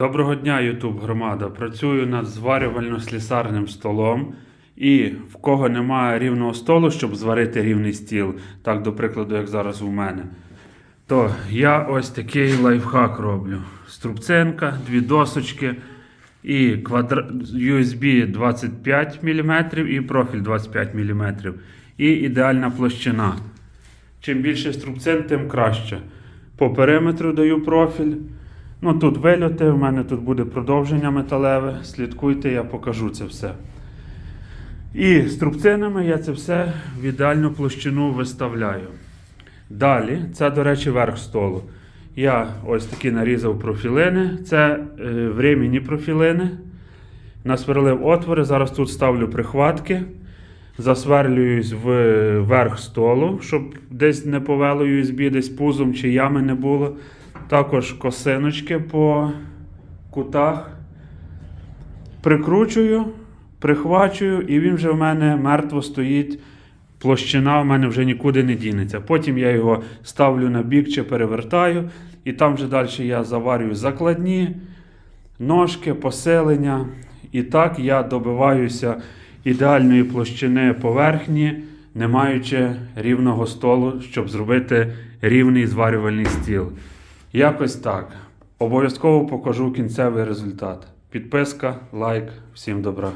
Доброго дня, Ютуб громада. Працюю над зварювально-слісарним столом. І в кого немає рівного столу, щоб зварити рівний стіл, так до прикладу, як зараз у мене, то я ось такий лайфхак роблю: струбцинка, дві досочки і квадра... USB 25 мм і профіль 25 мм. І ідеальна площина. Чим більше струбцин, тим краще. По периметру даю профіль. Ну тут вильоти, в мене тут буде продовження металеве. Слідкуйте, я покажу це все. І струбцинами я це все в ідеальну площину виставляю. Далі, це, до речі, верх столу. Я ось такі нарізав профілини. Це е, временні профілини. Насверлив отвори. Зараз тут ставлю прихватки. Засверлююсь в верх столу, щоб десь не повело USB, десь пузом чи ями не було. Також косиночки по кутах. Прикручую, прихвачую, і він вже в мене мертво стоїть. Площина в мене вже нікуди не дінеться. Потім я його ставлю на бік чи перевертаю, і там вже далі я заварюю закладні, ножки, посилення. І так я добиваюся ідеальної площини поверхні, не маючи рівного столу, щоб зробити рівний зварювальний стіл. Якось так. Обов'язково покажу кінцевий результат. Підписка, лайк, всім добра.